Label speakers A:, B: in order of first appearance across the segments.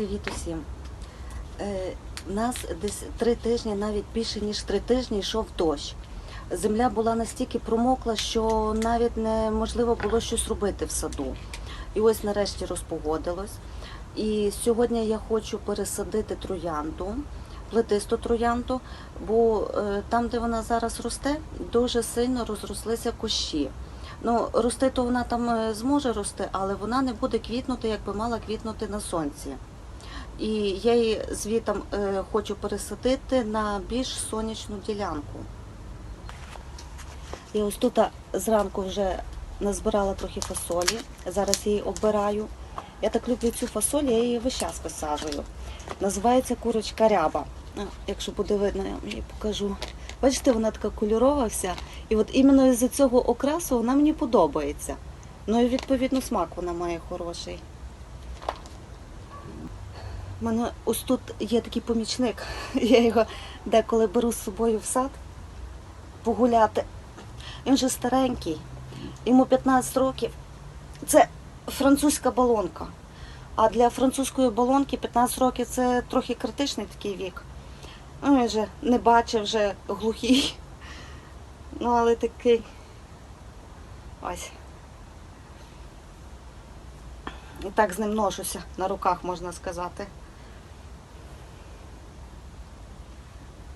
A: Привіт усім. Е, у нас десь три тижні, навіть більше ніж три тижні, йшов дощ. Земля була настільки промокла, що навіть неможливо було щось робити в саду. І ось нарешті розпогодилось. І сьогодні я хочу пересадити троянду, плетисту троянду, бо е, там, де вона зараз росте, дуже сильно розрослися кущі. Ну, рости то вона там е, зможе рости, але вона не буде квітнути, як би мала квітнути на сонці. І я її звітом е, хочу пересадити на більш сонячну ділянку. Я ось тут зранку вже назбирала трохи фасолі. Зараз її обираю. Я так люблю цю фасоль, я її весь час висаджую. Називається курочка ряба. Якщо буде видно, я вам її покажу. Бачите, вона така кольорова вся. І от іменно із-за цього окрасу вона мені подобається. Ну і відповідно смак вона має хороший. У мене ось тут є такий помічник. Я його деколи беру з собою в сад погуляти. Він вже старенький, йому 15 років. Це французька балонка. А для французької балонки 15 років це трохи критичний такий вік. Ну, він вже не бачив, вже глухий. Ну, але такий. Ось. І так з ним ношуся на руках, можна сказати.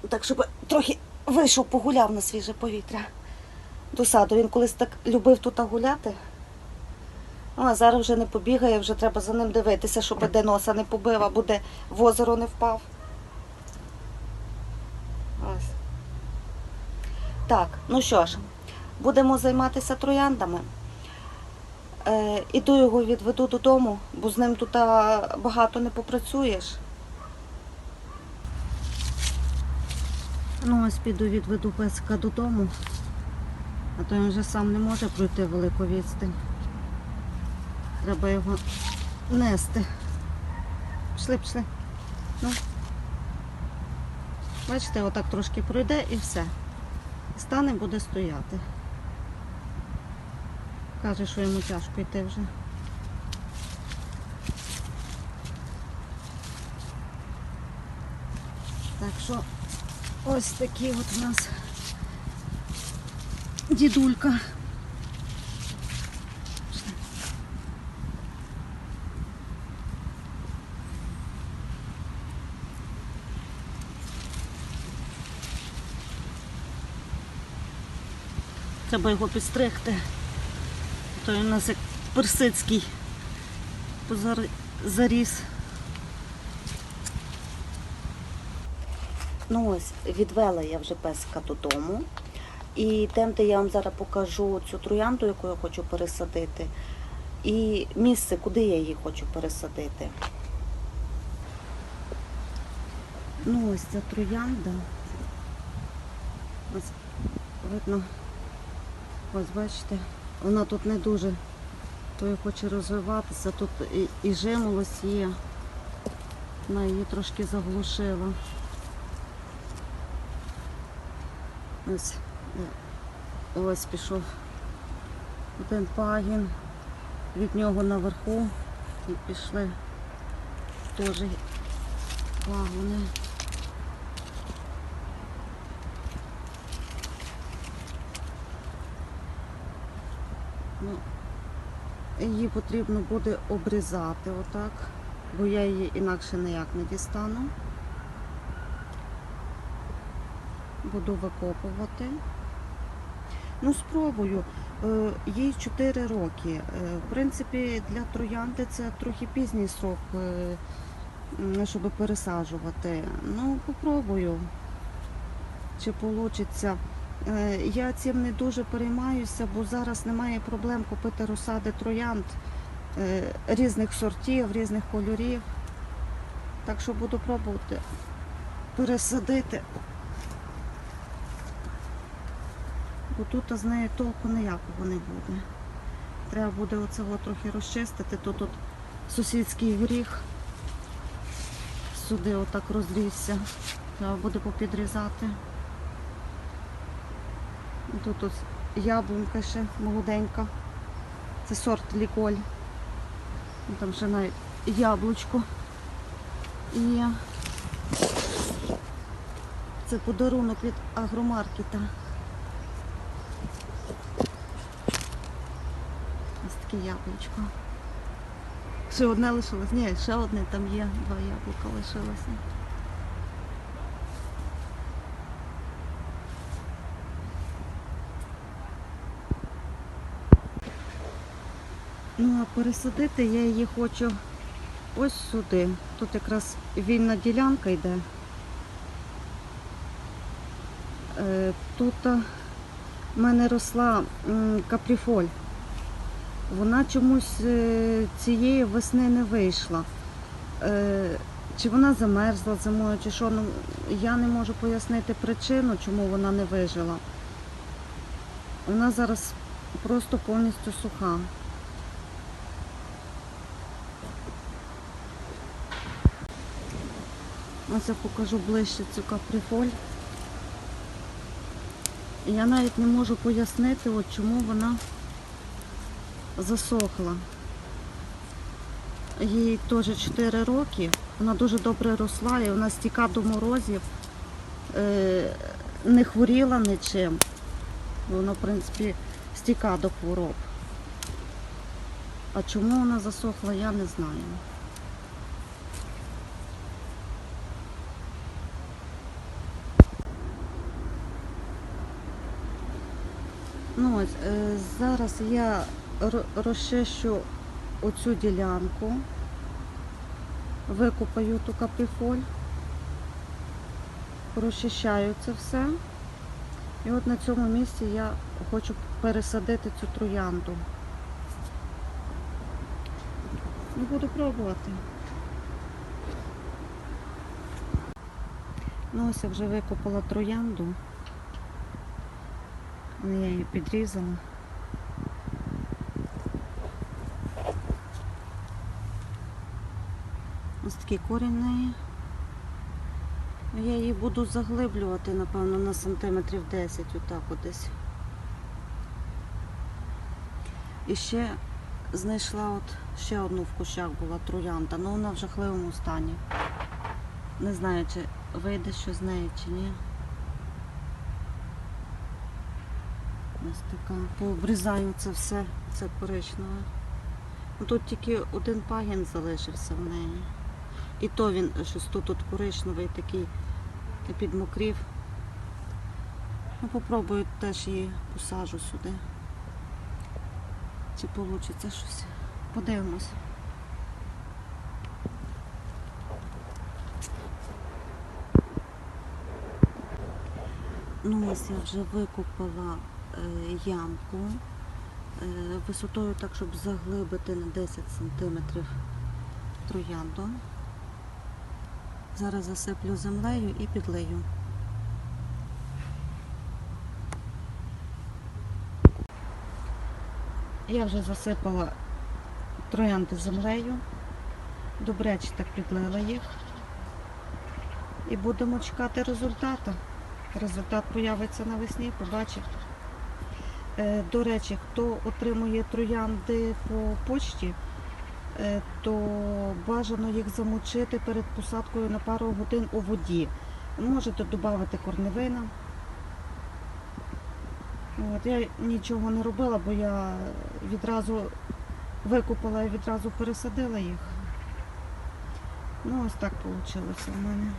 A: Так, щоб трохи вийшов, погуляв на свіже повітря до саду. Він колись так любив тут гуляти. А зараз вже не побігає, вже треба за ним дивитися, щоб де носа не побив, або де в озеро не впав. Ось. Так, ну що ж, будемо займатися трояндами. Е, іду його відведу додому, бо з ним тут багато не попрацюєш. Ну, ось піду відведу песика додому, а то він вже сам не може пройти велику відстань. Треба його нести. Пішли, пішли. Ну. Бачите, отак трошки пройде і все. Стане, буде стояти. Каже, що йому тяжко йти вже. Так що ось такий от у нас дідулька. Треба його підстригти. То у нас як персидський позар- Ну ось, відвела я вже песика додому. І темте я вам зараз покажу цю троянду, яку я хочу пересадити, і місце, куди я її хочу пересадити. Ну ось ця троянда. Ось видно, ось бачите, вона тут не дуже той хоче розвиватися, тут і, і жимолость є. Вона її трошки заглушила. Ось, ось пішов один пагін, від нього наверху і пішли теж пагони. Ну, її потрібно буде обрізати отак, бо я її інакше ніяк не дістану. Буду викопувати. Ну, спробую. Е, Їй 4 роки. Е, В принципі, для троянди це трохи пізній срок, е, щоб пересаджувати. Ну, попробую, чи вийде. Я цим не дуже переймаюся, бо зараз немає проблем купити розсади троянд різних сортів, різних кольорів. Так що буду пробувати пересадити. Бо тут з нею толку ніякого не буде. Треба буде оцього трохи розчистити. Тут от сусідський горіх сюди отак розрісся. Треба буде попідрізати. Тут ось яблунька ще молоденька. Це сорт ліколь. Ну, Там ще навіть яблучко І це подарунок від агромаркета. Таке яблучко. Ще одне лишилось. Ні, ще одне там є, два яблука лишилося. Ну, а пересадити я її хочу ось сюди. Тут якраз вільна ділянка йде. Е, Тут в мене росла капріфоль. Вона чомусь е, цієї весни не вийшла. Е, Чи вона замерзла зимою, чи що, ну, я не можу пояснити причину, чому вона не вижила. Вона зараз просто повністю суха. Ось я покажу ближче цю каприфоль. Я навіть не можу пояснити, от чому вона засохла. Їй теж 4 роки. Вона дуже добре росла і вона стіка до морозів, е, не хворіла нічим. Вона, в принципі, стіка до хвороб. А чому вона засохла, я не знаю. Ну ось, е, зараз я розчищу оцю ділянку, викопаю ту каприфоль, розчищаю це все. І от на цьому місці я хочу пересадити цю троянду. Ну, буду пробувати. Ну ось я вже викопала троянду. Я її підрізала. Такий корінь неї. Я її буду заглиблювати, напевно, на сантиметрів 10, отак десь. І ще знайшла от ще одну в кущах була троянда, але вона в жахливому стані. Не знаю, чи вийде що з неї, чи ні. Ось така. Пообрізаю це все, це коричневе. Ну, Тут тільки один пагін залишився в неї. І то він щось тут от коричневий такий підмокрів. Ну, попробую теж її посажу сюди. Чи вийде щось. Подивимось. Ну ось я вже викопала е, ямку е, висотою так, щоб заглибити на 10 см троянду. Зараз засиплю землею і підлию. Я вже засипала троянди землею. Добряче так підлила їх. І будемо чекати результату. Результат появиться навесні, побачите. До речі, хто отримує троянди по почті, то бажано їх замочити перед посадкою на пару годин у воді. Можете додати корневина. От, я нічого не робила, бо я відразу викупила і відразу пересадила їх. Ну, ось так вийшло в мене.